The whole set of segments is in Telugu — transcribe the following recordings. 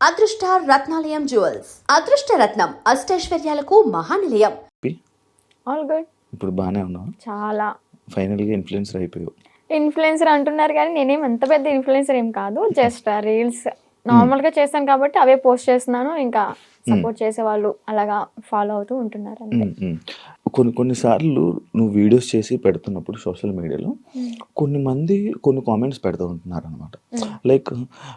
అదృష్ట రత్నాలయం జ్యువెల్స్. అదృష్ట రత్నం అష్టైశ్వర్యాలకు మహానిలయం. ఆల్ గుడ్ ఇప్పుడు బాగానే ఉన్నావు? చాలా. ఫైనల్గా ఇన్ఫ్లుయెన్సర్ అయిపోయావు. ఇన్ఫ్లుయెన్సర్ అంటున్నారు కానీ నేనేం అంత పెద్ద ఇన్ఫ్లుయెన్సర్ ఏం కాదు. జస్ట్ రీల్స్ నార్మల్గా చేస్తాను కాబట్టి అవే పోస్ట్ చేస్తున్నాను. ఇంకా సపోర్ట్ చేసే వాళ్ళు అలాగా ఫాలో అవుతూ ఉంటున్నారు అంతే. ఉమ్, ఉమ్. కొన్ని కొన్నిసార్లు నువ్వు వీడియోస్ చేసి పెడుతున్నప్పుడు సోషల్ మీడియాలో కొన్ని మంది కొన్ని కామెంట్స్ పెడుతూ ఉంటున్నారు అనమాట లైక్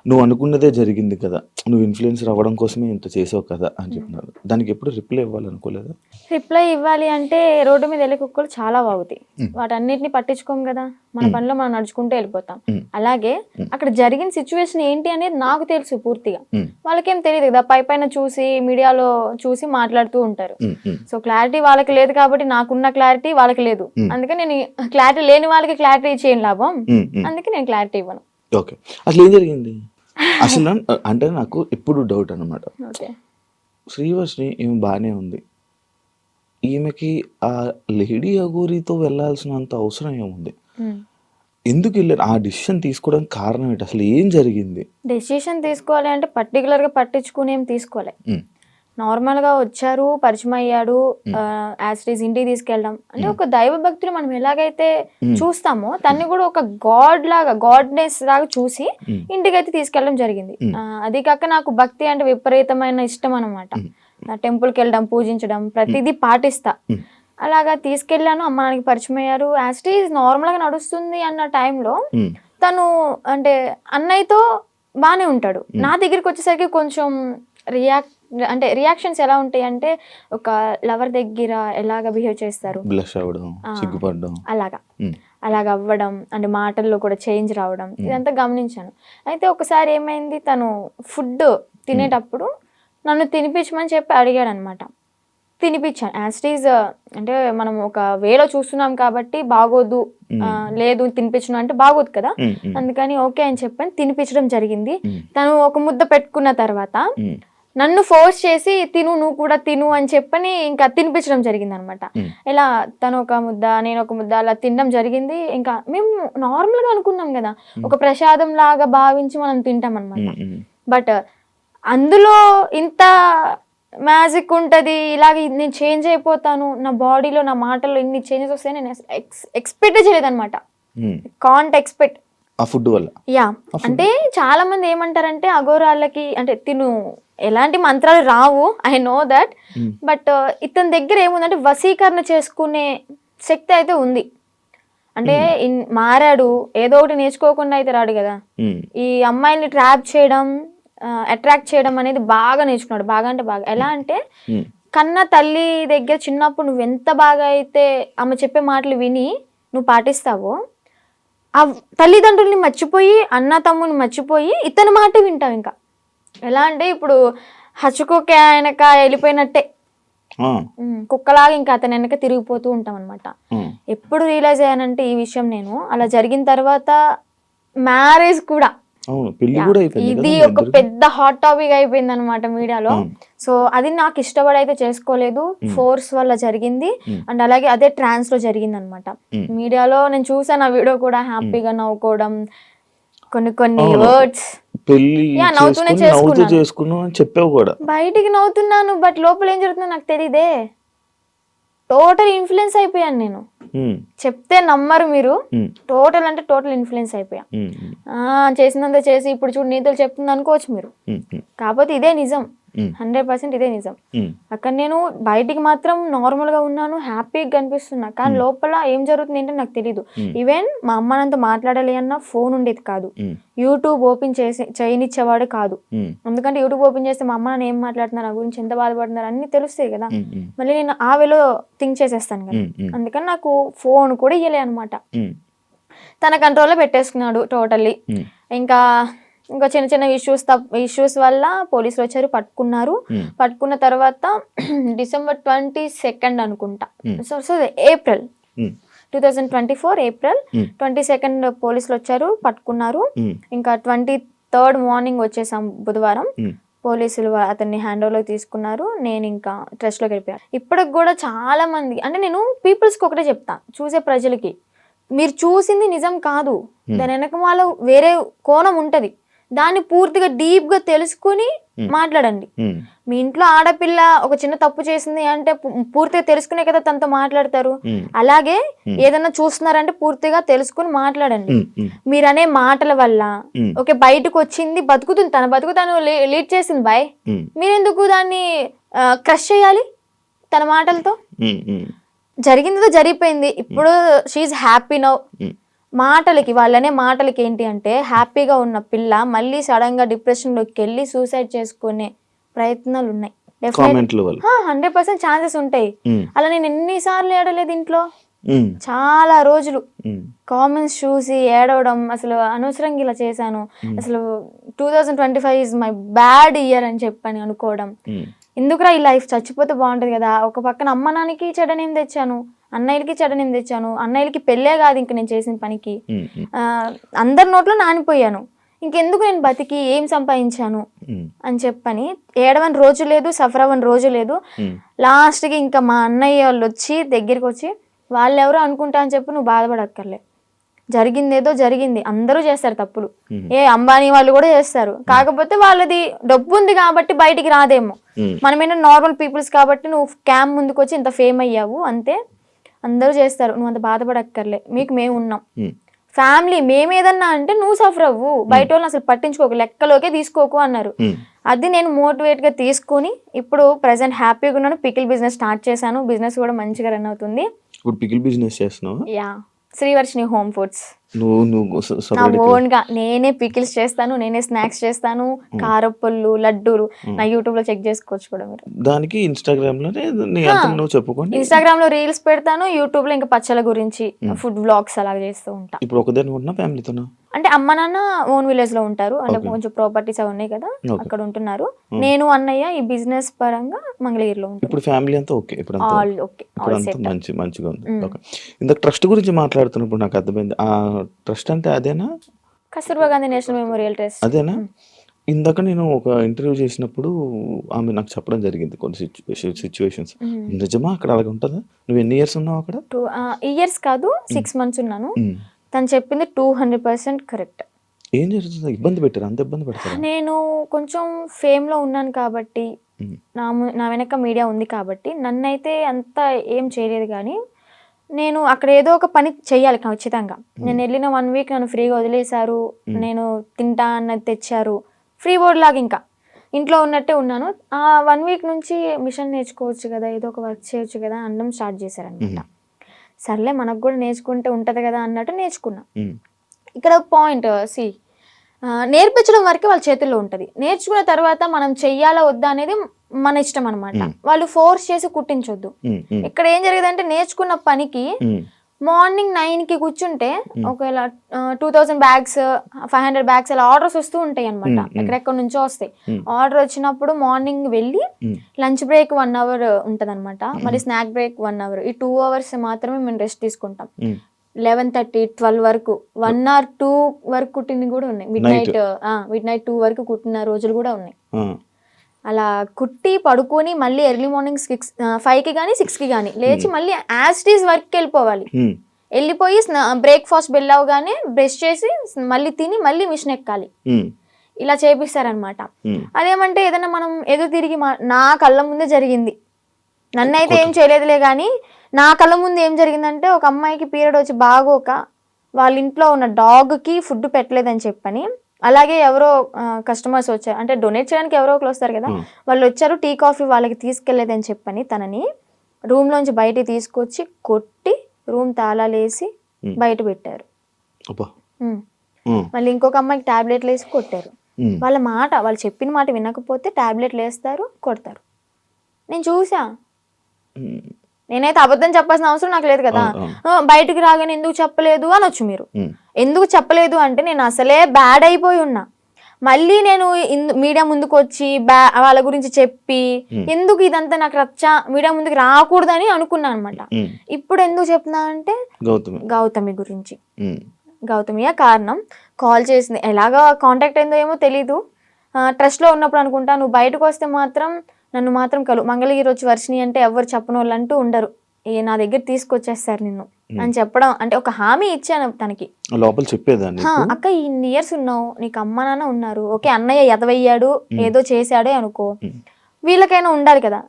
నువ్వు అనుకున్నదే జరిగింది కదా నువ్వు ఇన్ఫ్లుయెన్సర్ అవ్వడం కోసమే ఇంత చేసావు కదా అని చెప్పినారు. దానికి ఎప్పుడు రిప్లై ఇవ్వాలనుకోలేదా రిప్లై ఇవ్వాలి అంటే రోడ్డు మీద వెళ్ళే కుక్కలు చాలా వాగుతాయి వాటన్నిటిని పట్టించుకోం కదా మన పనిలో మనం నడుచుకుంటూ వెళ్ళిపోతాం. అలాగే అక్కడ జరిగిన సిచ్యువేషన్ ఏంటి అనేది నాకు తెలుసు పూర్తిగా. వాళ్ళకేం తెలియదు కదా పై పైన చూసి మీడియాలో చూసి మాట్లాడుతూ ఉంటారు. సో క్లారిటీ వాళ్ళకి లేదు కాబట్టి నాకున్న క్లారిటీ వాళ్ళకి లేదు. అందుకే నేను క్లారిటీ లేని వాళ్ళకి క్లారిటీ చేయని లాభం. అందుకే నేను క్లారిటీ ఇవ్వను. ఓకే. అసలు ఏం జరిగింది? అసలు అంటే నాకు ఎప్పుడు డౌట్ అనమాట ఓకే. శ్రీవర్షిని ఈమె బాగానే ఉంది. ఈమెకి ఆ లేడీ అగోరితో వెళ్ళాల్సినంత అవసరం ఏముంది? ఎందుకు వెళ్ళారు? ఆ డిసిషన్ తీసుకోవడానికి కారణం ఏంటి? అసలు ఏం జరిగింది? డెసిషన్ తీసుకోవాలి అంటే పర్టికులర్గా పట్టించుకుని ఏం తీసుకోవాలి ఉమ్, నార్మల్గా వచ్చారు పరిచయం అయ్యాడు యాసిటీస్ ఇంటికి తీసుకెళ్ళడం. అంటే ఒక దైవ భక్తులు మనం ఎలాగైతే. చూస్తామో తన్ని కూడా ఒక గాడ్ లాగా గాడ్నెస్ లాగా చూసి. ఇంటికి అయితే తీసుకెళ్ళడం జరిగింది. అది కాక నాకు భక్తి అంటే విపరీతమైన ఇష్టం అనమాట. టెంపుల్కి వెళ్ళడం పూజించడం ప్రతిదీ పాటిస్తా. అలాగా తీసుకెళ్ళాను అమ్మ నాన్నకి పరిచయం అయ్యారు యాసిటీస్ నార్మల్గా నడుస్తుంది అన్న టైంలో తను అంటే అన్నయ్యతో బాగానే ఉంటాడు. నా దగ్గరికి వచ్చేసరికి కొంచెం రియాక్ట్ అంటే రియాక్షన్స్ ఎలా ఉంటాయి అంటే ఒక లవర్ దగ్గర ఎలాగ బిహేవ్ చేస్తారు? బ్లష్ అవ్వడం. సిగ్గుపడడం. అలాగా. అలాగ అవ్వడం అంటే మాటల్లో కూడా చేంజ్ రావడం ఇదంతా గమనించాను. అయితే ఒకసారి ఏమైంది తను ఫుడ్ తినేటప్పుడు నన్ను తినిపించమని చెప్పి అడిగాడు అనమాట తినిపించాను యాస్టీజ్ అంటే మనం ఒక వేలో చూస్తున్నాం కాబట్టి బాగోదు లేదు తినిపించను అంటే బాగోదు కదా. అందుకని ఓకే అని చెప్పని తినిపించడం జరిగింది. తను ఒక ముద్ద పెట్టుకున్న తర్వాత నన్ను ఫోర్స్ చేసి తిను నువ్వు కూడా తిను అని చెప్పని ఇంకా తినిపించడం జరిగింది అనమాట. ఇలా తను ఒక ముద్ద నేను ఒక ముద్ద అలా తినడం జరిగింది. ఇంకా మేము నార్మల్గా అనుకున్నాం కదా ఒక ప్రసాదం లాగా భావించి మనం తింటాం అనమాట బట్ అందులో ఇంత మ్యాజిక్ ఉంటుంది ఇలాగ నేను చేంజ్ అయిపోతాను నా బాడీలో నా మాటల్లో ఇన్ని చేంజెస్ వస్తాయి నేను ఎక్స్పెక్ట్ చేయలేదన్నమాట. కాంట్ ఎక్స్పెక్ట్ ఆ ఫుడ్ వల్ల? యా. అంటే చాలా మంది ఏమంటారంటే అఘోరాలకి అంటే తిను ఎలాంటి మంత్రాలు రావు ఐ నో దట్ బట్ ఇతని దగ్గర ఏముందంటే వశీకరణ చేసుకునే శక్తి అయితే ఉంది. అంటే ఇన్- మారాడు ఏదో ఒకటి నేర్చుకోకుండా అయితే రాడు కదా. ఉమ్, ఈ అమ్మాయిల్ని ట్రాప్ చేయడం అట్రాక్ట్ చేయడం అనేది బాగా నేర్చుకున్నాడు బాగా అంటే బాగా. ఎలా అంటే ఉమ్, కన్న తల్లి దగ్గర చిన్నప్పుడు నువ్వు ఎంత బాగా అయితే ఆమె చెప్పే మాటలు విని నువ్వు పాటిస్తావో ఆ తల్లిదండ్రుల్ని మర్చిపోయి అన్న తమ్ముని మర్చిపోయి ఇతని మాట వింటావు ఇంకా. ఎలా అంటే ఇప్పుడు హచ్చుకోకే ఆయనక వెళ్ళిపోయినట్టే. కుక్కలాగా ఇంకా అతని వెనక తిరిగిపోతూ ఉంటాం అనమాట ఎప్పుడు రియలైజ్ అయ్యానంటే ఈ విషయం నేను. అలా జరిగిన తర్వాత మ్యారేజ్ కూడా అవును పెళ్ళి కూడా అయిపోయింది కదా ఇది ఒక? పెద్ద హాట్ టాపిక్ అయిపోయింది అనమాట మీడియాలో. సో అది నాకు ఇష్టపడి అయితే చేసుకోలేదు ఫోర్స్ వల్ల జరిగింది. అండ్ అలాగే అదే ట్రాన్స్లో జరిగింది అనమాట. మీడియాలో నేను చూసాను ఆ వీడియో కూడా హ్యాపీగా నవ్వుకోవడం కొన్ని కొన్ని. వర్డ్స్ పెళ్ళి యా, నవ్వుతూనే చేసుకుని నవ్వుతూ చేసుకున్నాను. చెప్పావు కూడా బయటికి నవ్వుతున్నాను బట్ లోపల ఏం జరుగుతుందో నాకు తెలియదే టోటల్ ఇన్ఫ్లుయెన్స్ అయిపోయాను నేను. చెప్తే నమ్మరు మీరు. టోటల్ అంటే టోటల్ ఇన్ఫ్లుయెన్స్ అయిపోయా చేసినంత చేసి ఇప్పుడు చూడు నీతులు చెప్తుంది అనుకోవచ్చు మీరు. కాకపోతే ఇదే నిజం. హండ్రెడ్ పర్సెంట్ ఇదే నిజం. అక్కడ నేను బయటికి మాత్రం నార్మల్గా ఉన్నాను హ్యాపీగా కనిపిస్తున్నా. కానీ లోపల ఏం జరుగుతుంది ఏంటో నాకు తెలియదు. ఈవెన్ మా అమ్మ నాతో మాట్లాడాలి అన్న ఫోన్ ఉండేది కాదు. యూట్యూబ్ ఓపెన్ చేసి చేయనిచ్చేవాడు కాదు. ఎందుకంటే యూట్యూబ్ ఓపెన్ చేస్తే మా అమ్మ నాన్న ఏం మాట్లాడుతున్నారు నా గురించి ఎంత బాధపడుతున్నారు అన్ని తెలుస్తాయి కదా. మళ్ళీ నేను ఆ వేలో థింక్ చేసేస్తాను కదా. అందుకని నాకు ఫోన్ కూడా ఇయ్యలే అనమాట తన కంట్రోల్లో పెట్టేసుకున్నాడు టోటల్లీ ఇంకా ఇంకా చిన్న చిన్న ఇష్యూస్ ఇష్యూస్ వల్ల పోలీసులు వచ్చారు పట్టుకున్నారు. ఉమ్, పట్టుకున్న తర్వాత డిసెంబర్ ట్వంటీ సెకండ్ అనుకుంటా. Hmm. So so April two thousand twenty four April Hmm. Twenty second పోలీసులు వచ్చారు పట్టుకున్నారు. ఉమ్, ఇంకా ట్వంటీ థర్డ్ మార్నింగ్ వచ్చేసాం బుధవారం. ఉమ్, పోలీసులు అతన్ని హ్యాండ్ ఓవర్లోకి తీసుకున్నారు. నేను ఇంకా ట్రస్ట్లోకి వెళ్ళిపోయాను ఇప్పటికి కూడా చాలా మంది అంటే నేను పీపుల్స్కి ఒకటే చెప్తా చూసే ప్రజలకి. మీరు చూసింది నిజం కాదు. దాని వెనక వేరే కోణం ఉంటుంది. దాన్ని పూర్తిగా డీప్గా తెలుసుకుని మాట్లాడండి. ఉమ్, మీ ఇంట్లో ఆడపిల్ల ఒక చిన్న తప్పు చేసింది అంటే పూర్తిగా తెలుసుకునే కదా తనతో మాట్లాడతారు. ఉమ్, అలాగే ఏదైనా చూస్తున్నారంటే పూర్తిగా తెలుసుకుని మాట్లాడండి. మీరనే మాటల వల్ల ఓకే బయటకు వచ్చింది బతుకుతుంది తన బతుకు తను లీడ్ చేసింది బాయ్ మీరెందుకు దాన్ని క్రష్ చేయాలి తన మాటలతో? ఉమ్, ఉమ్, జరిగిందో జరిగిపోయింది. ఇప్పుడు షీఈ్ హ్యాపీ నౌ. మాటలకి వాళ్ళనే మాటలకి ఏంటి అంటే హ్యాపీగా ఉన్న పిల్ల మళ్ళీ సడన్గా డిప్రెషన్లోకి వెళ్ళి సూసైడ్ చేసుకునే ప్రయత్నాలు ఉన్నాయి హండ్రెడ్ పర్సెంట్ ఛాన్సెస్ ఉంటాయి. అలా నేను ఎన్నిసార్లు ఏడలేదు ఇంట్లో? చాలా రోజులు. కామెంట్స్ చూసి ఏడవడం అసలు అనవసరంగా ఇలా చేశాను. అసలు two thousand twenty five is my bad year అని చెప్పని అనుకోవడం. ఎందుకురా ఈ లైఫ్ చచ్చిపోతే బాగుంటుంది కదా? ఒక పక్కన అమ్మ నాన్నకి చెడనేం తెచ్చాను. అన్నయ్యలకి చెడనేం తెచ్చాను అన్నయ్యలకి పెళ్ళే కాదు ఇంక నేను చేసిన పనికి. అందరి నోట్లో నానిపోయాను. ఇంకెందుకు నేను బతికి ఏం సంపాదించాను? అని చెప్పని ఏడవని రోజు లేదు సఫర్ అవ్వని రోజు లేదు. లాస్ట్కి ఇంకా మా అన్నయ్య వాళ్ళు వచ్చి దగ్గరికి వచ్చి వాళ్ళెవరో అనుకుంటా అని చెప్పి నువ్వు బాధపడక్కర్లే. జరిగిందేదో జరిగింది. అందరూ చేస్తారు తప్పులు. ఏ అంబానీ వాళ్ళు కూడా చేస్తారు. కాకపోతే వాళ్ళది డబ్బు ఉంది కాబట్టి బయటికి రాదేమో. మనమేనా నార్మల్ పీపుల్స్ కాబట్టి నువ్వు క్యామ్ ముందుకు వచ్చి ఇంత ఫేమ్ అయ్యావు అంతే. అందరూ చేస్తారు నువ్వు అంత బాధపడక్కర్లే. మీకు మేము ఉన్నాం. ఫ్యామిలీ మేమేదన్నా అంటే నువ్వు సఫర్ అవ్వు. బయట వాళ్ళని అసలు పట్టించుకోకు లెక్కలోకే తీసుకోకు అన్నారు. అది నేను మోటివేట్గా తీసుకొని ఇప్పుడు ప్రజెంట్ హ్యాపీగా ఉన్నాను. పికిల్ బిజినెస్ స్టార్ట్ చేశాను. బిజినెస్ కూడా మంచిగా రన్ అవుతుంది. ఇప్పుడు పికిల్ బిజినెస్ చేస్తున్నావు? యా. Srivarshini home foods. నువ్వు నువ్వు స- నా సపరేట్ ఓన్గా నేనే పికిల్స్ చేస్తాను నేనే స్నాక్స్ చేస్తాను కారప్పళ్ళు లడ్డూలు నా యూట్యూబ్లో చెక్ చేసుకోవచ్చు కూడా మీరు. దానికి ఇన్స్టాగ్రామ్లోనే నువ్వు చెప్పుకొని ఇన్స్టాగ్రామ్లో రీల్స్ పెడతాను యూట్యూబ్లో ఇంకా పచ్చల గురించి ఫుడ్ వ్లాగ్స్ అలా చేస్తూ ఉంటా. ఇప్పుడు ఒకదాని ఉన్నా ఫ్యామిలీతోనా? అంటే అమ్మ నాన్న ఓన్ విలేజ్లో ఉంటారు అంటే కొంచెం ప్రాపర్టీస్ అవి ఉన్నాయి కదా. అక్కడ ఉంటున్నారు. నేను అన్నయ్య ఈ బిజినెస్ పరంగా మంగళగిరిలో ఉంటాను ఇప్పుడు ఫ్యామిలీ అంతా ఓకే ఇప్పుడు ఆల్ ఓకే మంచి మంచిగా ఉంది. ఓకే. ఇందాక ట్రస్ట్ గురించి మాట్లాడుతున్నప్పుడు నాకు అర్థమైంది. ఆ ట్రస్ట్ అంటే అదేనా? Kasturba Gandhi national memorial trust అదేనా? ఇందాక నేను ఒక ఇంటర్వ్యూ చేసినప్పుడు ఆమె నాకు చెప్పడం జరిగింది కొన్ని సిచ్యువేషన్స్ నిజమా? అక్కడ అలాగ ఉంటుందా? నువ్వు ఎన్ని ఇయర్స్ ఉన్నావు అక్కడ? టూ ఇయర్స్ కాదు సిక్స్ మంత్స్ ఉన్నాను. తను చెప్పింది టూ హండ్రెడ్ పర్సెంట్ కరెక్ట్ ఏం జరుగుతుంది? ఇబ్బంది పెట్టారు? అంత ఇబ్బంది పెడతారా? నేను కొంచెం ఫేమ్లో ఉన్నాను కాబట్టి. నా నా వెనక మీడియా ఉంది కాబట్టి నన్నైతే అంత ఏం చేయలేదు కానీ నేను అక్కడ ఏదో ఒక పని చెయ్యాలి ఖచ్చితంగా నేను వెళ్ళిన వన్ వీక్ నన్ను ఫ్రీగా వదిలేశారు. నేను తింటా అన్నది తెచ్చారు. ఫ్రీ బోర్డ్ లాగా ఇంకా. ఇంట్లో ఉన్నట్టే ఉన్నాను. ఆ వన్ వీక్ నుంచి మిషన్ నేర్చుకోవచ్చు కదా ఏదో ఒక వర్క్ చేయొచ్చు కదా అనడం స్టార్ట్ చేశారనమాట. సర్లే మనకు కూడా నేర్చుకుంటే ఉంటది కదా అన్నట్టు నేర్చుకున్నా. ఇక్కడ పాయింట్ సి నేర్పించడం వరకే వాళ్ళ చేతుల్లో ఉంటుంది. నేర్చుకున్న తర్వాత మనం చెయ్యాలా వద్దా అనేది మన ఇష్టం అనమాట వాళ్ళు ఫోర్స్ చేసి కుట్టించొద్దు. ఇక్కడ ఏం జరిగేదంటే నేర్చుకున్న పనికి. మార్నింగ్ నైన్కి కూర్చుంటే ఒకవేళ two thousand bags five hundred bags అలా ఆర్డర్స్ వస్తూ ఉంటాయి అనమాట ఎక్కడెక్కడ నుంచో వస్తాయి. ఆర్డర్ వచ్చినప్పుడు మార్నింగ్ వెళ్ళి. లంచ్ బ్రేక్ వన్ అవర్ ఉంటది అనమాట మళ్ళీ స్నాక్ బ్రేక్ వన్ అవర్. ఈ టూ అవర్స్ మాత్రమే మేము రెస్ట్ తీసుకుంటాం. లెవెన్ థర్టీ ట్వెల్వ్ వరకు వన్ అవర్ టూ వరకు కుట్టినవి కూడా ఉన్నాయి midnight midnight two వరకు కుట్టిన రోజులు కూడా ఉన్నాయి. అలా కుట్టి పడుకొని మళ్ళీ ఎర్లీ మార్నింగ్ సిక్స్ ఫైవ్కి కానీ సిక్స్కి కానీ లేచి మళ్ళీ యాస్టీస్ వర్క్కి వెళ్ళిపోవాలి ఉమ్. వెళ్ళిపోయి బ్రేక్ఫాస్ట్ బెల్ అవగానే బ్రష్ చేసి మళ్ళీ తిని మళ్ళీ మిషన్ ఎక్కాలి ఉమ్. ఇలా చేపిస్తారనమాట. అదేమంటే ఏదైనా మనం ఎదురు తిరిగి నా కళ్ళ ముందే జరిగింది నన్నైతే ఏం చేయలేదులే కానీ నా కళ్ళ ముందు ఏం జరిగిందంటే ఒక అమ్మాయికి పీరియడ్ వచ్చి బాగోక వాళ్ళ ఇంట్లో ఉన్న డాగ్కి ఫుడ్ పెట్టలేదని చెప్పని అలాగే ఎవరో కస్టమర్స్ వచ్చారు. అంటే డొనేట్ చేయడానికి ఎవరో ఒకరు వస్తారు కదా వాళ్ళు వచ్చారు టీ కాఫీ వాళ్ళకి తీసుకెళ్ళేదని చెప్పని తనని రూమ్ లోంచి బయటికి తీసుకొచ్చి కొట్టి రూమ్ తాళాలేసి బయట పెట్టారు. మళ్ళీ ఇంకొక అమ్మాయికి టాబ్లెట్లు వేసి కొట్టారు. వాళ్ళ మాట వాళ్ళు చెప్పిన మాట వినకపోతే టాబ్లెట్లు వేస్తారు కొడతారు. నేను చూసా. నేనైతే అబద్ధం చెప్పాల్సిన అవసరం నాకు లేదు కదా. బయటికి రాగానే ఎందుకు చెప్పలేదు అనొచ్చు మీరు. ఉమ్. ఎందుకు చెప్పలేదు అంటే నేను అసలే బ్యాడ్ అయిపోయి ఉన్నా. మళ్ళీ నేను మీడియా ముందుకు వచ్చి బ్యా వాళ్ళ గురించి చెప్పి ఎందుకు ఇదంతా నాకు రచ్చ మీడియా ముందుకు రాకూడదని అనుకున్నా అనమాట. ఇప్పుడు ఎందుకు చెప్తున్నా అంటే గౌతమి. గురించి. గౌతమియే కారణం? కాల్ చేసింది. ఎలాగా కాంటాక్ట్ అయిందో ఏమో తెలీదు. ట్రస్ట్లో ఉన్నప్పుడు అనుకుంటా నువ్వు బయటకు వస్తే మాత్రం నన్ను మాత్రం కలు మంగళగిరి వచ్చి వర్షిని అంటే ఎవరు చెప్పని వాళ్ళు అంటూ ఉండరు. ఏ నా దగ్గర తీసుకొచ్చేస్తారు నిన్ను. అని చెప్పడం అంటే ఒక హామీ ఇచ్చాను తనకి. లోపల చెప్పేదాన్ని అక్క ఇన్ని ఇయర్స్ ఉన్నావు నీకు అమ్మ నాన్న ఉన్నారు. ఓకే అన్నయ్య ఎదవయ్యాడు ఏదో చేశాడే అనుకో. వీళ్ళకైనా ఉండాలి కదా.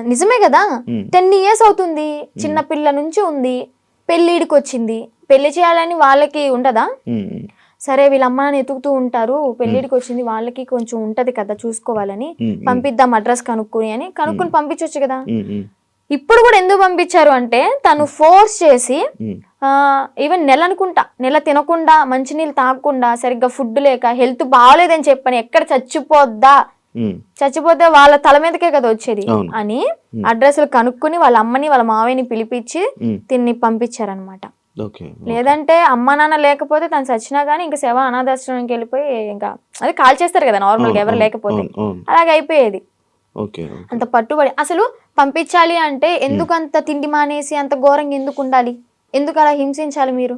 నిజమే కదా. టెన్ ఇయర్స్ అవుతుంది. చిన్న పిల్ల నుంచి ఉంది. పెళ్ళిడికి వచ్చింది. పెళ్ళి చేయాలని వాళ్ళకి ఉండదా? సరే వీళ్ళ అమ్మ నాన్న ఎతుకుతూ ఉంటారు పెళ్ళిడికి వచ్చింది వాళ్ళకి కొంచెం ఉంటది కదా చూసుకోవాలని పంపిద్దాం అడ్రస్ కనుక్కొని అని కనుక్కొని పంపించవచ్చు కదా. ఇప్పుడు కూడా ఎందుకు పంపించారు అంటే తను ఫోర్స్ చేసి ఈవెన్ నెల అనుకుంటా నెల తినకుండా మంచినీళ్ళు తాగకుండా సరిగ్గా ఫుడ్ లేక హెల్త్ బాగాలేదని చెప్పని ఎక్కడ చచ్చిపోద్దా? చచ్చిపోతే వాళ్ళ తల మీదకే కదా వచ్చేది. అని అడ్రస్లు కనుక్కొని వాళ్ళ అమ్మని వాళ్ళ మావయ్యని పిలిపించి తిన్ని పంపించారనమాట లేదంటే అమ్మ నాన్న లేకపోతే తను చచ్చినా గానీ ఇంకా శవ అనాథాశ్రమంకి వెళ్ళిపోయి ఇంకా అది కాల్ చేస్తారు కదా నార్మల్గా ఎవరు లేకపోతే. అలాగే అయిపోయేది. అంత పట్టుబడి అసలు పంపించాలి అంటే ఎందుకు అంత తిండి మానేసి అంత ఘోరంగా ఎందుకు ఉండాలి? ఎందుకు అలా హింసించాలి మీరు?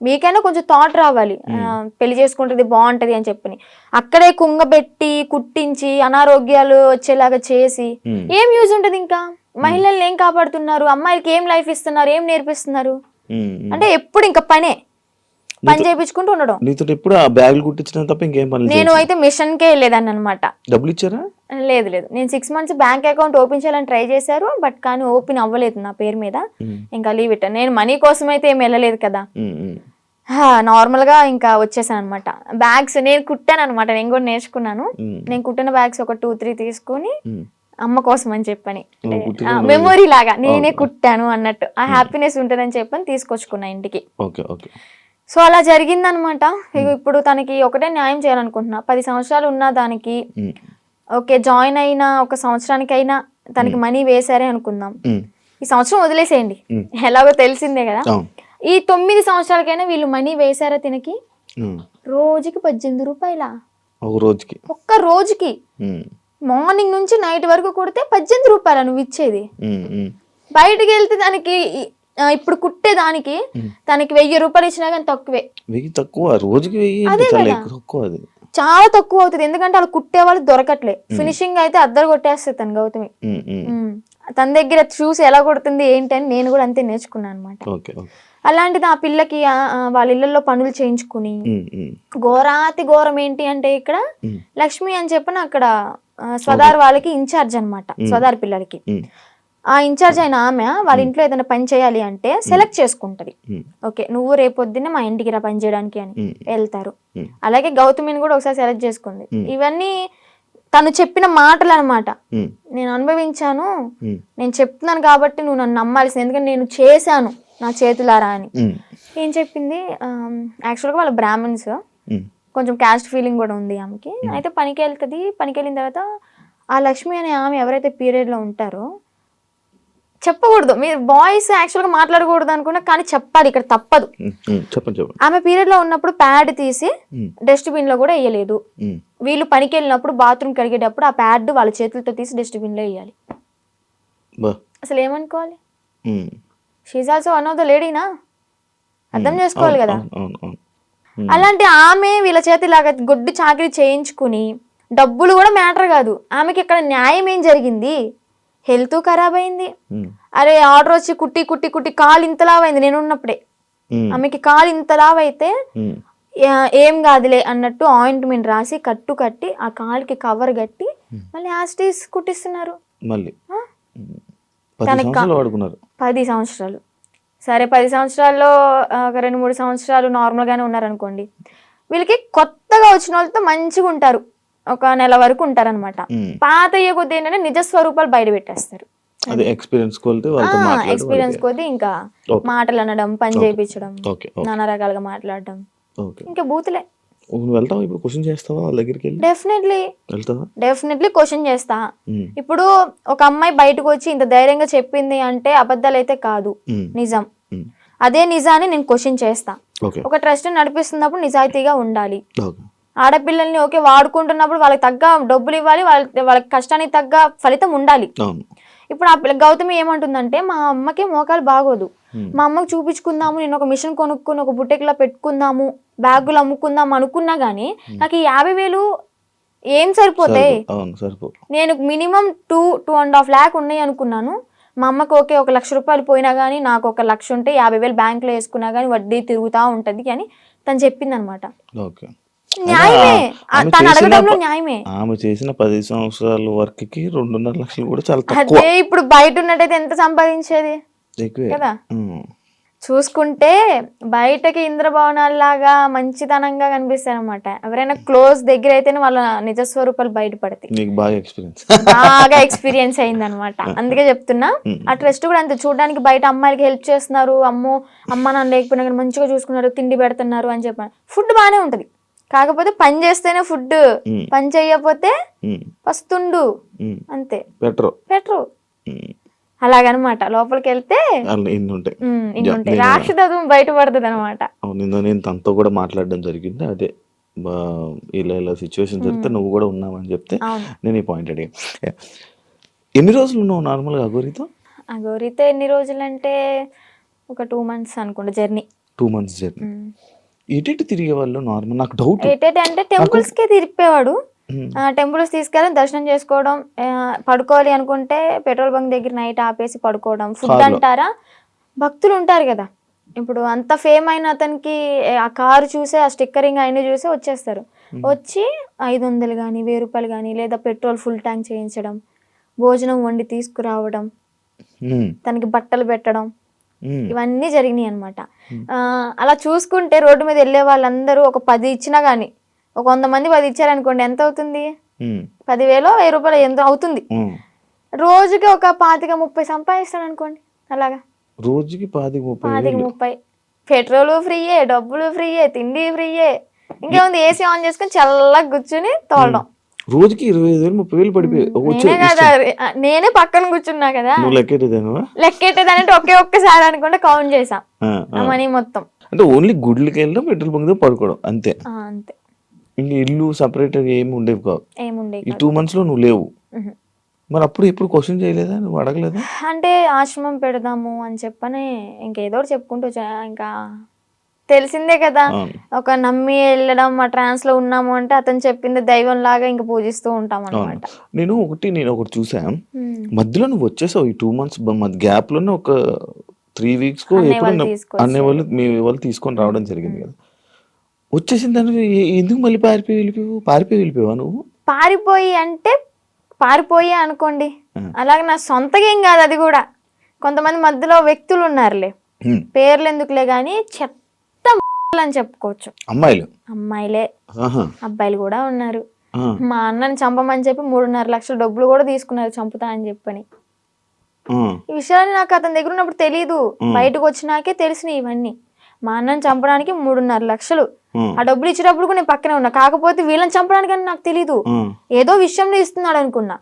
మీకైనా కొంచెం థాట్ రావాలి. పెళ్ళి చేసుకుంటుంది బాగుంటది అని చెప్పని. అక్కడే కుంగబెట్టి కుట్టించి అనారోగ్యాలు వచ్చేలాగా చేసి. ఏం యూజ్ ఉంటది ఇంకా? మహిళల్ని ఏం కాపాడుతున్నారు? అమ్మాయిలకి ఏం లైఫ్ ఇస్తున్నారు? ఏం నేర్పిస్తున్నారు. అంటే ఎప్పుడు ఇంకా పనే. పని చేయించుకుంటూ ఉండడం. నీతో ఎప్పుడు ఆ బ్యాగులు కుట్టించడం తప్ప ఇంకేం పని నేను అయితే మిషన్ కే వెళ్ళేదాన్ని అనమాట డబ్బులు ఇచ్చారా? లేదు లేదు. నేను six months bank account open చేయాలని ట్రై చేశారు బట్ కానీ ఓపెన్ అవ్వలేదు నా పేరు మీద. ఇంకా లీవ్ ఇట్ నేను మనీ కోసం అయితే ఏం వెళ్ళలేదు కదా. నార్మల్గా ఇంకా వచ్చేసాను అనమాట బ్యాగ్స్ నేను కుట్టాను అనమాట నేను కూడా నేర్చుకున్నాను. నేను కుట్టిన బ్యాగ్స్ ఒక టూ త్రీ తీసుకొని. అమ్మ కోసం అని చెప్పని. మెమొరీ లాగా నేనే కుట్టాను అన్నట్టు. ఆ హ్యాపీనెస్ ఉంటుందని చెప్పని తీసుకొచ్చుకున్నా ఇంటికి. సో అలా జరిగిందనమాట ఇగో ఇప్పుడు తనకి ఒకటే న్యాయం చేయాలనుకుంటున్నా. పది సంవత్సరాలు ఉన్న దానికి ఉమ్, ఓకే జాయిన్ అయిన ఒక సంవత్సరానికైనా తనకి మనీ వేసారే అనుకుందాం. ఈ సంవత్సరం వదిలేసేయండి. ఎలాగో తెలిసిందే కదా. ఈ తొమ్మిది సంవత్సరాలకైనా వీళ్ళు మనీ వేసారా తినకి. రోజుకి పద్దెనిమిది రూపాయల? ఒక రోజుకి. ఒక్క రోజుకి. మార్నింగ్ నుంచి నైట్ వరకు కొడితే పద్దెనిమిది రూపాయల నువ్వు ఇచ్చేది. బయటికి వెళ్తే దానికి ఇప్పుడు కుట్టే దానికి తనకి వెయ్యి రూపాయలు ఇచ్చినా కానీ తక్కువే. వెయ్యి తక్కువ రోజుకి వెయ్యి తక్కువ అది చాలా తక్కువ అవుతుంది. ఎందుకంటే వాళ్ళు కుట్టే వాళ్ళు దొరకట్లే. ఫినిషింగ్ అయితే అద్దరు కొట్టేస్తుంది తను గౌతమి. తన దగ్గర చూసి ఎలా కొడుతుంది ఏంటి అని నేను కూడా అంతే నేర్చుకున్నాను అనమాట అలాంటిది ఆ పిల్లకి వాళ్ళ ఇళ్ళలో పనులు చేయించుకుని. ఘోరాతి ఘోరం ఏంటి అంటే ఇక్కడ. లక్ష్మి అని చెప్పిన అక్కడ స్వదార్ వాళ్ళకి ఇన్ఛార్జ్ అన్నమాట స్వదార్ పిల్లలకి. ఆ ఇన్ఛార్జ్ అయిన ఆమె వాళ్ళ ఇంట్లో ఏదైనా పని చేయాలి అంటే సెలెక్ట్ చేసుకుంటది. ఓకే నువ్వు రేపొద్దున్నే మా ఇంటికి రా పని చేయడానికి అని. వెళ్తారు. అలాగే గౌతమిని కూడా ఒకసారి సెలెక్ట్ చేసుకుంది. ఇవన్నీ తను చెప్పిన మాటలు అనమాట నేను అనుభవించాను నేను చెప్తున్నాను కాబట్టి నువ్వు నన్ను నమ్మాల్సింది ఎందుకంటే నేను చేశాను నా చేతులారా అని. ఏం చెప్పింది? యాక్చువల్గా వాళ్ళ బ్రాహ్మణ్స్. కొంచెం క్యాస్ట్ ఫీలింగ్ కూడా ఉంది ఆమెకి. అయితే పనికి వెళ్తుంది పనికి వెళ్ళిన తర్వాత ఆ లక్ష్మి అనే ఆమె ఎవరైతే period లో ఉంటారో చెప్పకూడదు. మీరు బాయ్స్ యాక్చువల్గా మాట్లాడకూడదు అనుకున్నా కానీ చెప్పాలి. ఇక్కడ తప్పదు. చెప్పండి చెప్పండి. ఆమె period లో ఉన్నప్పుడు ప్యాడ్ తీసి డస్ట్బిన్లో కూడా వేయలేదు. వీళ్ళు పనికి వెళ్ళినప్పుడు బాత్రూమ్ కడిగేటప్పుడు ఆ ప్యాడ్ వాళ్ళ చేతులతో తీసి డస్ట్బిన్లో వేయాలి. అసలు ఏమనుకోవాలి. She's also one of the లేడీనా అర్థం చేసుకోవాలి కదా? అలాంటి ఆమె వీళ్ళ చేతి ఇలాగ గొడ్డు చాకరీ చేయించుకుని డబ్బులు కూడా మ్యాటర్ కాదు. ఆమెకి ఇక్కడ న్యాయం ఏం జరిగింది? హెల్త్ ఖరాబ్ అయింది. ఉమ్, అరే ఆర్డర్ వచ్చి కుట్టి కుట్టి కుట్టి కాలు ఇంతలావైంది నేను ఉన్నప్పుడే. ఉమ్, ఆమెకి కాలు ఇంతలావైతే ఏం కాదులే అన్నట్టు ఆయింట్మెంట్ రాసి కట్టు కట్టి ఆ కాలుకి కవర్ కట్టి మళ్ళీ యాస్టీస్ కుట్టిస్తున్నారు. మళ్ళీ. పది సంవత్సరాలు. సరే పది సంవత్సరాల్లో ఒక రెండు మూడు సంవత్సరాలు నార్మల్గానే ఉన్నారనుకోండి వీళ్ళకి కొత్తగా వచ్చిన వాళ్ళతో మంచిగా ఉంటారు. ఒక నెల వరకు ఉంటారనమాట. పాత అయ్యే కొద్ది ఏంటంటే నిజ స్వరూపాలు బయట పెట్టేస్తారు. ఎక్స్పీరియన్స్ ఎక్స్పీరియన్స్ కొద్ది ఇంకా. మాటలు అనడం పని చేయించడం నానా రకాలుగా మాట్లాడడం. ఇంకా బూతులే. నువ్వు వెళ్తావా? ఇప్పుడు క్వశ్చన్ చేస్తావా వాళ్ళ దగ్గరికి వెళ్ళి? డెఫినెట్లీ వెళ్తావా? డెఫినెట్లీ క్వశ్చన్ చేస్తా. ఇప్పుడు ఒక అమ్మాయి బయటకు వచ్చి ఇంత ధైర్యంగా చెప్పింది అంటే అబద్ధాలు అయితే కాదు నిజం. అదే నిజాన్ని నేను క్వశ్చన్ చేస్తా. ఒక ట్రస్ట్ నడిపిస్తున్నప్పుడు నిజాయితీగా ఉండాలి. ఆడపిల్లల్ని ఓకే వాడుకుంటున్నప్పుడు వాళ్ళకి తగ్గ డబ్బులు ఇవ్వాలి వాళ్ళ వాళ్ళ కష్టానికి తగ్గ ఫలితం ఉండాలి. ఇప్పుడు ఆ పిల్ల గౌతమి ఏమంటుందంటే మా అమ్మకి మోకాలు బాగోదు. Hmm. మా అమ్మకి చూపించుకుందాము నేను ఒక మిషన్ కొనుక్కుని ఒక బుట్టెక్లా పెట్టుకుందాము బ్యాగులు అమ్ముకుందాం అనుకున్నా గానీ నాకు ఈ యాభై వేలు ఏం సరిపోతాయి? నేను minimum two two and half lakh ఉన్నాయి అనుకున్నాను. మా అమ్మకి ఓకే ఒక లక్ష రూపాయలు పోయినా కానీ నాకు ఒక లక్ష ఉంటే యాభై వేలు బ్యాంకులో వేసుకున్నా కానీ వడ్డీ తిరుగుతూ ఉంటుంది అని తను చెప్పింది అనమాట ఓకే. న్యాయమే. తను అడగడంలో న్యాయమే. ఆమె చేసిన పది సంవత్సరాల వర్క్కి రెండున్నర లక్షలు కూడా చాలా తక్కువ. అదే ఇప్పుడు బయట ఉన్నట్టయితే ఎంత సంపాదించేది? కదా. చూసుకుంటే బయటకి ఇంద్రభవనాల్లాగా మంచితనంగా కనిపిస్తాయి అనమాట ఎవరైనా క్లోజ్ దగ్గర అయితేనే వాళ్ళ నిజస్వరూపాలు బయటపడతాయి. నీకు బాగా ఎక్స్పీరియన్స్ బాగా ఎక్స్పీరియన్స్ అయింది అనమాట అందుకే చెప్తున్నా ఆ ట్రస్ట్ కూడా అంతే చూడడానికి బయట అమ్మాయిలకి హెల్ప్ చేస్తున్నారు అమ్మో అమ్మ నాన్న లేకపోయినా కానీ మంచిగా చూసుకున్నారు తిండి పెడుతున్నారు అని చెప్పాను. ఫుడ్ బాగానే ఉంటది. కాకపోతే పని చేస్తేనే ఫుడ్ పని చేయకపోతే పస్తుండు. అంతే. బెటర్ పెట్రు అలాగనమాట. లోపలికి వెళ్తే ఇన్ని ఉంటాయి. ఇన్ని ఉంటాయి. నేను- రాక్షసత్వం బయటపడుతుంది అనమాట అవును, నిన్న నేను తనతో కూడా మాట్లాడడం జరిగింది. అదే ఇలా ఇలా సిచ్యువేషన్ జరిగితే నువ్వు కూడా ఉన్నావని చెప్తే నేను ఈ పాయింట్ అడిగా. ఎన్ని రోజులు ఉన్నావు నార్మల్గా అగోరితో ఆ గౌరీతో ఎన్ని రోజులంటే ఒక టూ మంత్స్ అనుకుంటా జర్నీ. Two months journey. ఎటు తిరిగే వాళ్ళు నార్మల్? నాకు డౌట్ ఏటేటి అంటే టెంపుల్స్కి తిరిగిపోయాడు టెంపుల్స్ తీసుకెళ్ళి దర్శనం చేసుకోవడం పడుకోవాలి అనుకుంటే పెట్రోల్ బంక్ దగ్గర నైట్ ఆపేసి పడుకోవడం ఫుడ్. అంటారా? భక్తులు ఉంటారు కదా. ఇప్పుడు అంత ఫేమ్ అయిన అతనికి ఆ కారు చూసే ఆ స్టిక్కరింగ్ అయిన చూసే వచ్చేస్తారు. వచ్చి ఐదు వందలు కానీ వెయ్యి రూపాయలు కానీ లేదా పెట్రోల్ ఫుల్ ట్యాంక్ చేయించడం భోజనం వండి తీసుకురావడం తనకి బట్టలు పెట్టడం ఇవన్నీ జరిగినాయి అనమాట అలా చూసుకుంటే రోడ్డు మీద వెళ్ళే వాళ్ళందరూ ఒక పది ఇచ్చినా కానీ ఒక వంద మంది పది ఇచ్చారనుకోండి ఎంత అవుతుంది? పదివేలు వెయ్యి రూపాయలు ఎంత అవుతుంది. రోజుకి ఒక పాతిక ముప్పై సంపాదిస్తాడు అనుకోండి అలాగా? రోజుకి పాతిక ముప్పై పాతిక ముప్పై. పెట్రోల్ ఫ్రీయే డబ్బులు ఫ్రీయే తిండి ఫ్రీయే. ఇంకేముంది ఏసీ ఆన్ చేసుకొని చల్లగా కూర్చుని తోలడం. రోజుకి ఇరవై ఐదు వేలు ముప్పై వేలు పడిపోయి. వచ్చే నేనే పక్కన కూర్చున్నా కదా. లెక్కెట్టేదానువా లెక్కెట్టేదానంటే ఒకే ఒక్కసారి అనుకుంటే కౌంట్ చేసాం ఆ మనీ మొత్తం. అంటే ఓన్లీ గుడ్లకి వెళ్ళడం పెట్రోల్ బంక్ దగ్గర పడుకోవడం అంతే. అంతే. ఇంక ఇల్లు సపరేట్ ఏమి ఉండేవి కావు. ఏముండే ఈ టూ మంత్స్లో నువ్వు లేవు. మరి అప్పుడు ఎప్పుడు క్వశ్చన్ చేయలేదా? నువ్వు అడగలేదా? అంటే ఆశ్రమం పెడదాము అని చెప్పని ఇంకేదో చెప్పుకుంటూ ఇంకా తెలిసిందే కదా. ఒక నమ్మి వెళ్ళడం మా ట్రాన్స్లో ఉన్నాము అంటే అతను చెప్పింది దైవం లాగా ఇంకా పూజిస్తూ ఉంటాం అనమాట నేను ఒకటి నేను ఒకటి చూసా. మధ్యలో నువ్వు వచ్చేసావు ఈ టూ మంత్స్ గ్యాప్లోనే ఒక త్రీ వీక్స్ కో ఎప్పుడు. అనే వాళ్ళు మీ వాళ్ళు తీసుకొని రావడం జరిగింది కదా. ఎ- ఎందుకు మళ్ళీ పారిపోయి వెళ్ళిపోయావు? పారిపోయి వెళ్ళిపోయావా నువ్వు? పారిపోయి అంటే పారిపోయి అనుకోండి. అలాగే నా సొంతగా ఏం కాదు అది కూడా. కొంతమంది మధ్యలో వ్యక్తులు ఉన్నారులే. పేర్లు ఎందుకులే కానీ చెత్త అని చెప్పుకోవచ్చు. అమ్మాయిలు? అమ్మాయిలే. అబ్బాయిలు కూడా ఉన్నారు. మా అన్నని చంపమని చెప్పి మూడున్నర లక్షల డబ్బులు కూడా తీసుకున్నారు చంపుతా అని చెప్పని. ఈ విషయాన్ని నాకు అతని దగ్గర ఉన్నప్పుడు తెలియదు బయటకు వచ్చినాకే తెలిసినాయి ఇవన్నీ. మా అన్నని చంపడానికి మూడున్నర లక్షలు ఆ. డబ్బులు ఇచ్చేటప్పుడు కూడా నేను పక్కనే ఉన్నా కాకపోతే వీళ్ళని చంపడానికి అని నాకు తెలియదు. ఏదో విషయంలో ఇస్తున్నాడు అనుకున్నా.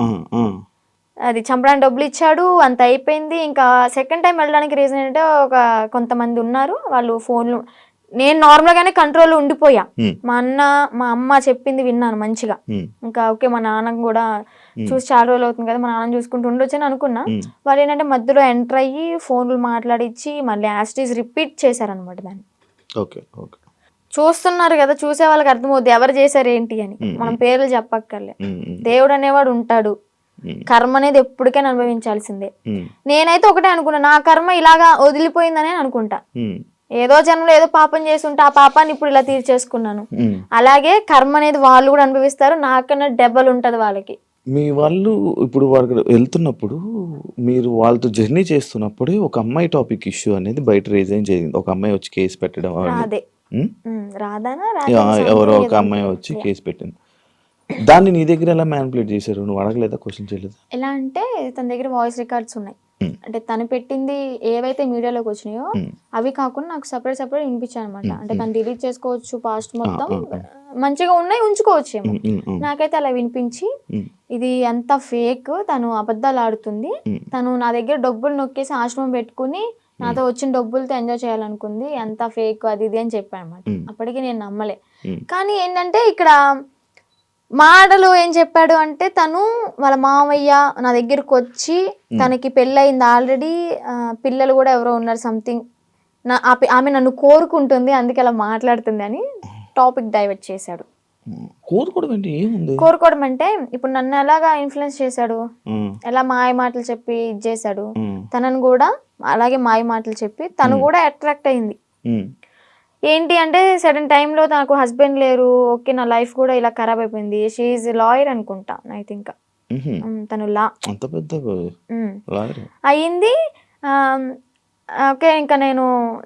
అది చంపడానికి డబ్బులు ఇచ్చాడు అంత అయిపోయింది ఇంకా సెకండ్ టైం వెళ్ళడానికి రీజన్ ఏంటంటే ఒక కొంతమంది ఉన్నారు వాళ్ళు ఫోన్లు నేను నార్మల్ గానే కంట్రోల్లో ఉండిపోయా హ్మ్. మా అన్న మా అమ్మ చెప్పింది విన్నాను మంచిగా హ్మ్. ఇంకా ఓకే మా నాన్న కూడా చూసి చాలా రోజులు అవుతుంది కదా మా నాన్న చూసుకుంటూ ఉండొచ్చు అని అనుకున్నా. వాళ్ళు ఏంటంటే మధ్యలో ఎంటర్ అయ్యి ఫోన్లు మాట్లాడిచ్చి మళ్ళీ యాస్టీస్ రిపీట్ చేశారనమాట దాన్ని ఓకే ఓకే చూస్తున్నారు కదా చూసే వాళ్ళకి అర్థమవుద్ది ఎవరు చేశారు ఏంటి అని మనం పేర్లు చెప్పక్కర్లే. దేవుడు అనేవాడు ఉంటాడు. కర్మ అనేది ఎప్పటికైనా అనుభవించాల్సిందే. నేనైతే ఒకటే అనుకున్నా నా కర్మ ఇలాగా వదిలిపోయిందని అనుకుంటా. ఏదో జన్మలో ఏదో పాపం చేసి ఉంటే ఆ పాపాన్ని ఇప్పుడు ఇలా తీర్చేసుకున్నాను. అలాగే కర్మ అనేది వాళ్ళు కూడా అనుభవిస్తారు నాకన్నా డెబ్బలు ఉంటది వాళ్ళకి. మీ వాళ్ళు ఇప్పుడు వాళ్ళకి వెళ్తున్నప్పుడు మీరు వాళ్ళతో జర్నీ చేస్తున్నప్పుడే ఒక అమ్మాయి టాపిక్ ఇష్యూ అనేది బయట రేజ్ అయ్యి జరిగింది. ఒక అమ్మాయి వచ్చి కేసు పెట్టడం. రాదే. రాదానా? ఎవరో ఒక అమ్మాయి వచ్చి కేసు పెట్టింది. దాన్ని నీ దగ్గర ఎలా మ్యానిపులేట్ చేశారు? నువ్వు అడగలేదా? క్వశ్చన్ చేయలేదా? ఎలా అంటే తన దగ్గర వాయిస్ రికార్డ్స్ ఉన్నాయి. అంటే తను పెట్టింది ఏవైతే మీడియాలోకి వచ్చినాయో ఉమ్. అవి కాకుండా నాకు సపరేట్ సపరేట్ వినిపించాయి అనమాట ఉమ్, అంటే తను డిలీట్ చేసుకోవచ్చు పాస్ట్ మొత్తం. ఆ, ఆ. మంచిగా ఉన్నాయి ఉంచుకోవచ్చు ఏమో ఉమ్, ఉమ్, ఉమ్, నాకైతే అలా వినిపించి ఇది అంత ఫేక్ తను అబద్ధాలు ఆడుతుంది. తను నా దగ్గర డబ్బులు నొక్కేసి ఆశ్రమం పెట్టుకుని నాతో వచ్చిన డబ్బులతో ఎంజాయ్ చేయాలనుకుంది. అంత ఫేక్ అది ఇది అని చెప్పాను అనమాట. అప్పటికి నేను నమ్మలే. కానీ ఏంటంటే ఇక్కడ మాటలు ఏం చెప్పాడు అంటే తను వాళ్ళ మామయ్య నా దగ్గరకు వచ్చి తనకి పెళ్ళయింది ఆల్రెడీ పిల్లలు కూడా ఎవరో ఉన్నారు సంథింగ్ నా ఆమె నన్ను కోరుకుంటుంది అందుకే అలా మాట్లాడుతుంది అని టాపిక్ డైవర్ట్ చేశాడు. కోరుకోవడం ఏముంది? కోరుకోవడం అంటే ఇప్పుడు నన్ను ఎలాగా ఇన్ఫ్లుయెన్స్ చేశాడు? ఎలా మాయ మాటలు చెప్పి ఇది చేశాడు? తనను కూడా అలాగే మాయ మాటలు చెప్పి తను కూడా అట్రాక్ట్ అయింది. ఏంటి అంటే సడన్ టైంలో నాకు హస్బెండ్ లేరు ఓకే నా లైఫ్ కూడా ఇలా ఖరాబ్ అయిపోయింది. షీఈ్ లాయర్ అనుకుంటా ఐ థింక్. తను లా. అంత పెద్ద అయ్యింది ఓకే ఇంకా నేను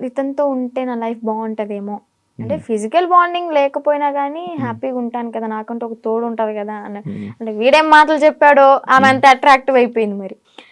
ఇతనితో ఉంటే నా లైఫ్ బాగుంటుందేమో. అంటే ఫిజికల్ బాండింగ్ లేకపోయినా కానీ హ్యాపీగా ఉంటాను కదా నాకంటే ఒక తోడు ఉంటుంది కదా అని. అంటే వీడేం మాటలు చెప్పాడో ఆమె అంత అట్రాక్టివ్ అయిపోయింది మరి.